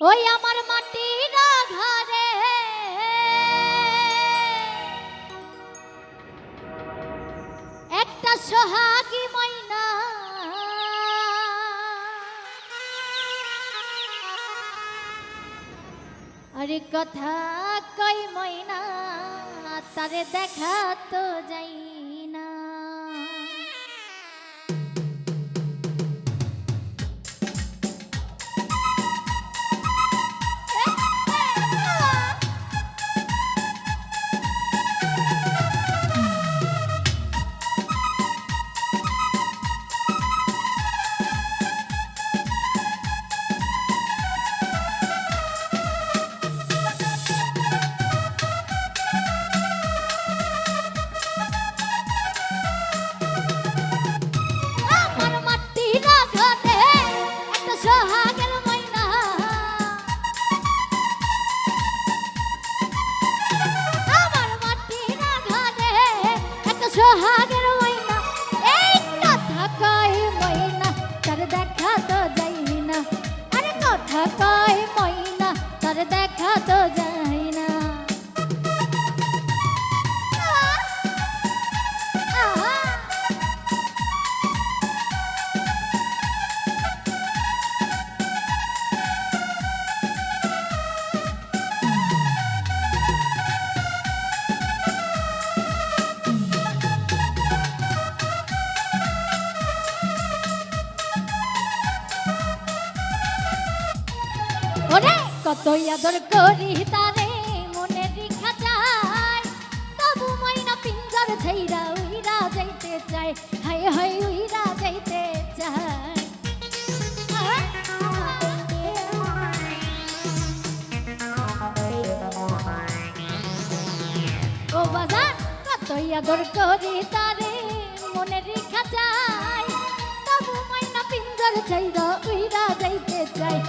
ওই আমার মাটির ঘরে একটা সোহাগী ময়না। আরে কথা কই ময়না, তারে দেখা তো যাই ওরে কত আদর করি তারে, মনে রেখা যায়। তবু ময়না পিঞ্জর ছাইরা উইরা যাইতে চায় হাই হাই উইরা যাইতে চায়। ও বাজার কত আদর করি তারে, মনে রেখা যায়। তবু ময়না পিঞ্জর ছাইরা উইরা যাইতে চায়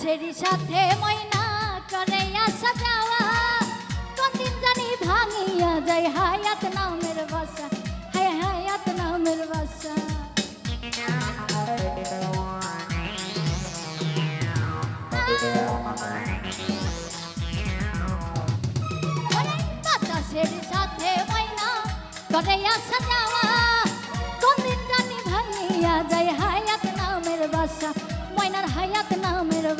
বাতাসের সাথে ময়না করে আসা যাওয়া। কোনদিন জানি ভাঙিয়া যায়, হায়াত নামের বাসা, হায় হায়াত নামের বাসা। ওরে বাতাসের সাথে ময়না করে আসা যাওয়া। কোনদিন জানি ভাঙিয়া যায়, হায়াত নামের বাসা, ময়নার হায়াত বাসা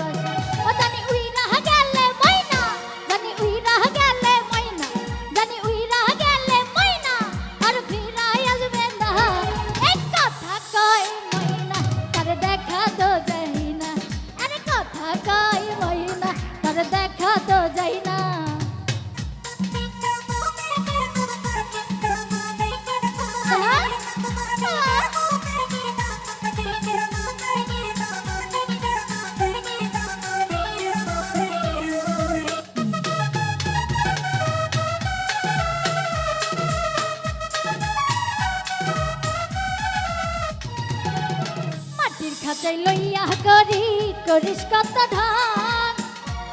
খাঁচাই লইয়া করি, করিস কত ধান।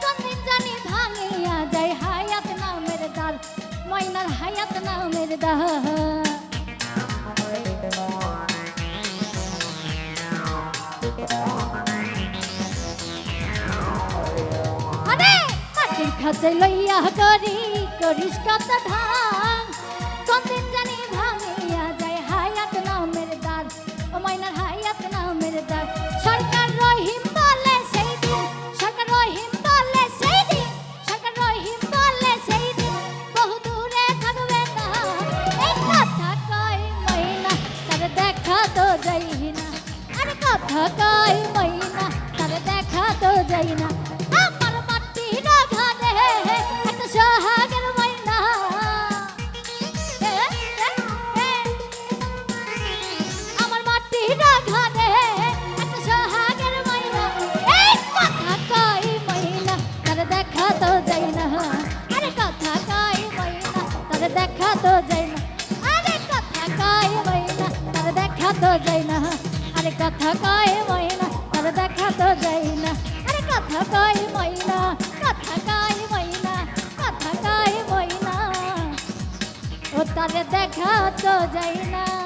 কোনদিন জানি ভাঙিয়া যায় হায়াত নামের দাল ময়নার হায়াত নামের মাটির খাঁচাই লইয়া করি, করিস কত ধান। কয় ময়না তার দেখা তো যাই না। কয় যাই না আমার ঘরে একটা সোহাগের এ। আমার মাটির ঘরে একটা সোহাগের ময়না এই কথা কই ময়না তার দেখা তো যাই না। আরে কথা কই ময়না তার না। না। আরে কথা কই ময়না কথা কই ময়না কথা কই ময়না কথা কই ময়না ও তারে দেখা তো যাই না